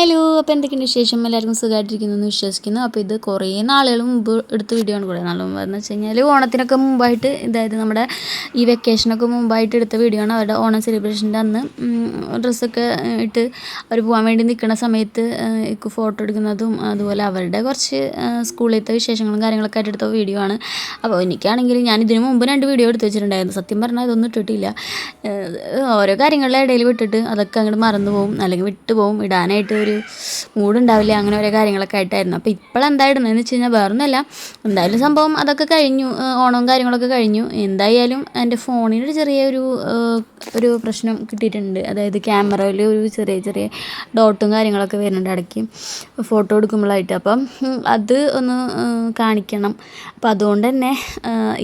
Hello അപ്പോൾ എന്തൊക്കെയുണ്ട് വിശേഷം? എല്ലാവർക്കും സുഖമായിട്ടിരിക്കുന്നു എന്ന് വിശ്വസിക്കുന്നു. അപ്പോൾ ഇത് കുറേ നാളുകൾ മുമ്പ് എടുത്ത വീഡിയോ ആണ് കുറേ നാളുകൾ മുമ്പ് എന്ന് വെച്ച് കഴിഞ്ഞാൽ ഓണത്തിനൊക്കെ മുമ്പായിട്ട് അതായത് നമ്മുടെ ഈ വെക്കേഷനൊക്കെ മുമ്പായിട്ട് എടുത്ത വീഡിയോ ആണ്. അവരുടെ ഓണം സെലിബ്രേഷന്റെ അന്ന് ഡ്രസ്സൊക്കെ ഇട്ട് അവർ പോകാൻ വേണ്ടി നിൽക്കുന്ന സമയത്ത് ഫോട്ടോ എടുക്കുന്നതും അതുപോലെ അവരുടെ കുറച്ച് സ്കൂളിലത്തെ വിശേഷങ്ങളും കാര്യങ്ങളൊക്കെ ആയിട്ട് എടുത്ത വീഡിയോ ആണ്. അപ്പോൾ എനിക്കാണെങ്കിൽ ഞാൻ ഇതിനു മുമ്പ് രണ്ട് വീഡിയോ എടുത്ത് വെച്ചിട്ടുണ്ടായിരുന്നു. സത്യം പറഞ്ഞാൽ ഇതൊന്നും ഇട്ടിട്ടില്ല. ഓരോ കാര്യങ്ങളുടെ ഇടയിൽ വിട്ടിട്ട് അതൊക്കെ അങ്ങോട്ട് മറന്നു പോകും അല്ലെങ്കിൽ വിട്ടു പോകും ഇടാനായിട്ട് ഒരു മൂടുണ്ടാവില്ല അങ്ങനെ ഓരോ കാര്യങ്ങളൊക്കെ ആയിട്ടായിരുന്നു. അപ്പോൾ ഇപ്പോഴെന്താ ഇടുന്നതെന്ന് വെച്ച് കഴിഞ്ഞാൽ വേറൊന്നുമല്ല. എന്തായാലും സംഭവം അതൊക്കെ കഴിഞ്ഞു ഓണവും കാര്യങ്ങളൊക്കെ കഴിഞ്ഞു. എന്തായാലും എന്റെ ഫോണിന് ഒരു ചെറിയൊരു ഒരു പ്രശ്നം കിട്ടിയിട്ടുണ്ട്. അതായത് ക്യാമറയിൽ ഒരു ചെറിയ ചെറിയ ഡോട്ടും കാര്യങ്ങളൊക്കെ വരുന്നുണ്ട് ഇടയ്ക്ക്. ഫോട്ടോ എടുക്കുമ്പോഴായിട്ട് അപ്പം അത് ഒന്ന് കാണിക്കണം. അപ്പോൾ അതുകൊണ്ട് തന്നെ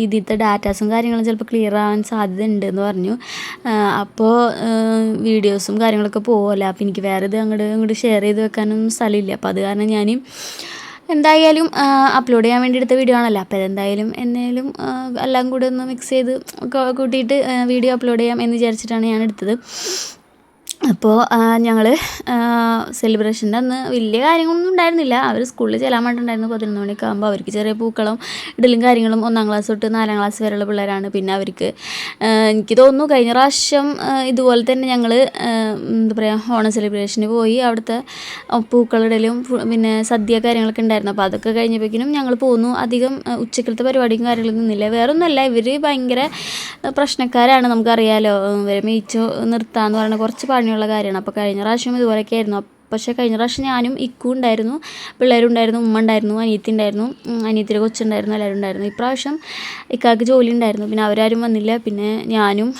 ഇതിലത്തെ ഡാറ്റാസും കാര്യങ്ങളും ചിലപ്പോൾ ക്ലിയർ ആവാൻ സാധ്യത ഉണ്ടെന്ന് പറഞ്ഞു അപ്പോൾ വീഡിയോസും കാര്യങ്ങളൊക്കെ പോകല്ല അപ്പോൾ എനിക്ക് വേറെ ഇത് അങ്ങോട്ട് ഇങ്ങോട്ട് ഷെയർ ചെയ്ത് വെക്കാനൊന്നും സ്ഥലമില്ല. അപ്പോൾ അത് കാരണം ഞാൻ എന്തായാലും അപ്ലോഡ് ചെയ്യാൻ വേണ്ടി എടുത്ത വീഡിയോ ആണല്ലോ. അപ്പോൾ അതെന്തായാലും എന്നേലും എല്ലാം കൂടെ ഒന്ന് മിക്സ് ചെയ്ത് കൂട്ടിയിട്ട് വീഡിയോ അപ്ലോഡ് ചെയ്യാം എന്ന് വിചാരിച്ചിട്ടാണ് ഞാൻ എടുത്തത്. അപ്പോൾ ഞങ്ങൾ സെലിബ്രേഷന്റെ അന്ന് വലിയ കാര്യങ്ങളൊന്നും ഉണ്ടായിരുന്നില്ല. അവർ സ്കൂളിൽ ചെല്ലാൻ വേണ്ടിയിട്ടുണ്ടായിരുന്നു പതിനൊന്ന് മണിയൊക്കെ ആകുമ്പോൾ അവർക്ക് ചെറിയ പൂക്കളം ഇടലും കാര്യങ്ങളും ഒന്നാം ക്ലാസ് തൊട്ട് നാലാം ക്ലാസ് വരെയുള്ള പിള്ളേരാണ്. പിന്നെ അവർക്ക് എനിക്ക് തോന്നുന്നു കഴിഞ്ഞ പ്രാവശ്യം ഇതുപോലെ തന്നെ ഞങ്ങൾ എന്താ പറയുക ഓണം സെലിബ്രേഷന് പോയി. അവിടുത്തെ പൂക്കളിടലും പിന്നെ സദ്യ കാര്യങ്ങളൊക്കെ ഉണ്ടായിരുന്നു. അപ്പോൾ അതൊക്കെ കഴിഞ്ഞപ്പോഴേക്കും ഞങ്ങൾ പോന്നു. അധികം ഉച്ചക്കലത്തെ പരിപാടിയും കാര്യങ്ങളൊന്നും നിന്നില്ല വേറൊന്നുമല്ല. ഇവർ ഭയങ്കര പ്രശ്നക്കാരാണ്. നമുക്കറിയാലോ. ഇവരെ മേയിച്ചു നിർത്താന്ന് പറയുന്ന കുറച്ച് പണിയുള്ള കാര്യമാണ്. അപ്പോൾ കഴിഞ്ഞ പ്രാവശ്യം ഇതുപോലെയൊക്കെ ആയിരുന്നു. പക്ഷേ കഴിഞ്ഞ പ്രാവശ്യം ഞാനും ഇക്കും ഉണ്ടായിരുന്നു. പിള്ളേരുണ്ടായിരുന്നു ഉമ്മ ഉണ്ടായിരുന്നു അനിയത്തി ഉണ്ടായിരുന്നു അനിയത്തിന്റെ കൊച്ചുണ്ടായിരുന്നു എല്ലാവരും ഉണ്ടായിരുന്നു. ഇപ്രാവശ്യം ഇക്കാക്ക് ജോലി ഉണ്ടായിരുന്നു. പിന്നെ അവരാരും വന്നില്ല. പിന്നെ ഞാനും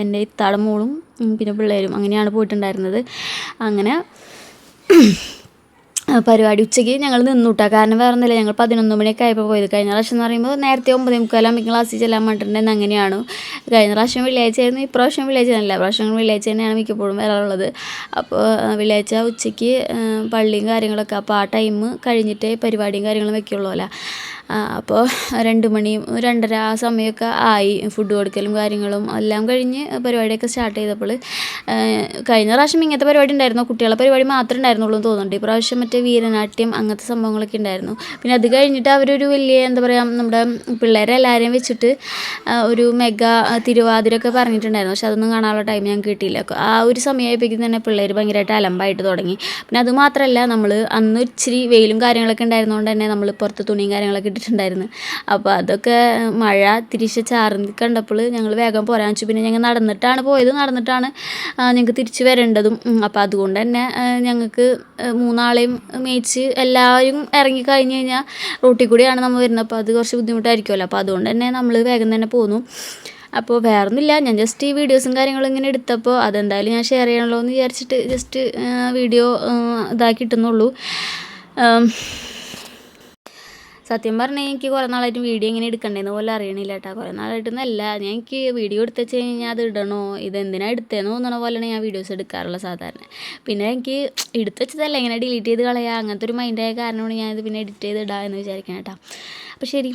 എന്റെ ഇത്താടെ മോളും പിന്നെ പിള്ളേരും അങ്ങനെയാണ് പോയിട്ടുണ്ടായിരുന്നത്. അങ്ങനെ പരിപാടി ഉച്ചയ്ക്ക് ഞങ്ങൾ നിന്നുട്ടാ. കാരണം വേറെ ഒന്നുമില്ല. ഞങ്ങൾ പതിനൊന്ന് മണിയൊക്കെ ആയപ്പോൾ പോയത്. കഴിഞ്ഞ പ്രാവശ്യം എന്ന് പറയുമ്പോൾ നേരത്തെ ഒമ്പതേ മുക്കാലാകുമ്പോൾ ക്ലാസ്സിൽ ചെല്ലാൻ വേണ്ടിയിട്ടുണ്ടെന്ന് അങ്ങനെയാണ്. കഴിഞ്ഞ പ്രാവശ്യം വെള്ളിയാഴ്ച ആയിരുന്നു. ഇപ്രാവശ്യം വെള്ളിയാഴ്ച അല്ല. പ്രാവശ്യം വെള്ളിയാഴ്ച തന്നെയാണ് മിക്കപ്പോഴും വരാറുള്ളത്. അപ്പോൾ വെള്ളിയാഴ്ച ഉച്ചയ്ക്ക് പള്ളിയും കാര്യങ്ങളൊക്കെ. അപ്പോൾ ആ ടൈം കഴിഞ്ഞിട്ടേ പരിപാടിയും കാര്യങ്ങളും വെക്കുള്ളൂ അല്ല? അപ്പോൾ രണ്ട് മണി രണ്ടര ആ സമയമൊക്കെ ആയി. ഫുഡ് കൊടുക്കലും കാര്യങ്ങളും എല്ലാം കഴിഞ്ഞ് പരിപാടിയൊക്കെ സ്റ്റാർട്ട് ചെയ്തപ്പോൾ കഴിഞ്ഞ പ്രാവശ്യം ഇങ്ങനത്തെ പരിപാടി ഉണ്ടായിരുന്നു. കുട്ടികളെ പരിപാടി മാത്രമേ ഉണ്ടായിരുന്നുള്ളൂ എന്ന് തോന്നുന്നുണ്ട്. ഇപ്രാവശ്യം മറ്റേ വീരനാട്യം അങ്ങനത്തെ സംഭവങ്ങളൊക്കെ ഉണ്ടായിരുന്നു. പിന്നെ അത് കഴിഞ്ഞിട്ട് അവരൊരു വലിയ എന്താ പറയുക നമ്മുടെ പിള്ളേരെല്ലാവരെയും വെച്ചിട്ട് ഒരു മെഗാ തിരുവാതിരൊക്കെ പറഞ്ഞിട്ടുണ്ടായിരുന്നു. പക്ഷെ അതൊന്നും കാണാനുള്ള ടൈം ഞാൻ കിട്ടിയില്ല. ആ ഒരു സമയമായപ്പോഴേക്കും തന്നെ പിള്ളേർ ഭയങ്കരമായിട്ട് അലമ്പായിട്ട് തുടങ്ങി. പിന്നെ അത് മാത്രമല്ല നമ്മൾ അന്ന് ഇച്ചിരി വെയിലും കാര്യങ്ങളൊക്കെ ഉണ്ടായിരുന്നതുകൊണ്ട് തന്നെ നമ്മൾ പുറത്ത് തുണിയും കാര്യങ്ങളൊക്കെ ഇട്ടിട്ടുണ്ടായിരുന്നു അപ്പോൾ അതൊക്കെ മഴ തിരിച്ച് ചാർന്ന് കണ്ടപ്പോൾ ഞങ്ങൾ വേഗം പോരാൻ വെച്ചു. പിന്നെ ഞങ്ങൾ നടന്നിട്ടാണ് പോയത്. നടന്നിട്ടാണ് ഞങ്ങൾക്ക് തിരിച്ച് വരേണ്ടതും. അപ്പോൾ അതുകൊണ്ട് തന്നെ ഞങ്ങൾക്ക് മൂന്നാളെയും മേയിച്ച് എല്ലാവരും ഇറങ്ങി കഴിഞ്ഞ് കഴിഞ്ഞാൽ റൂട്ടിൽ കൂടിയാണ് നമ്മൾ വരുന്നത്. അപ്പോൾ അത് കുറച്ച് ബുദ്ധിമുട്ടായിരിക്കുമല്ലോ. അപ്പോൾ അതുകൊണ്ട് തന്നെ നമ്മൾ വേഗം തന്നെ പോന്നു. അപ്പോൾ വേറൊന്നുമില്ല. ഞാൻ ജസ്റ്റ് ഈ വീഡിയോസും കാര്യങ്ങളും ഇങ്ങനെ എടുത്തപ്പോൾ അതെന്തായാലും ഞാൻ ഷെയർ ചെയ്യണമല്ലോ എന്ന് വിചാരിച്ചിട്ട് ജസ്റ്റ് വീഡിയോ ഇതാക്കി ഇട്ടുന്നുള്ളൂ. ആം, സത്യം പറഞ്ഞാൽ എനിക്ക് കുറേ നാളായിട്ട് വീഡിയോ എങ്ങനെ എടുക്കണ്ടേന്ന് പോലെ അറിയണില്ല കേട്ടോ കുറേ നാളായിട്ടൊന്നല്ല ഞാൻ എനിക്ക് വീഡിയോ എടുത്ത് വെച്ച് കഴിഞ്ഞാൽ അത് ഇടണോ? ഇത് എന്തിനാ എടുത്തതെന്ന് തോന്നണ പോലെയാണ് ഞാൻ വീഡിയോസ് എടുക്കാറുള്ളത് സാധാരണ. പിന്നെ എനിക്ക് എടുത്ത് വെച്ചതല്ല ഇങ്ങനെ ഡിലീറ്റ് ചെയ്ത് കളയുക അങ്ങനത്തെ ഒരു മൈൻഡായ കാരണമാണ് ഞാനിത് പിന്നെ എഡിറ്റ് ചെയ്ത് ഇടാം എന്ന് വിചാരിക്കണം കേട്ടോ അപ്പോൾ ശരി.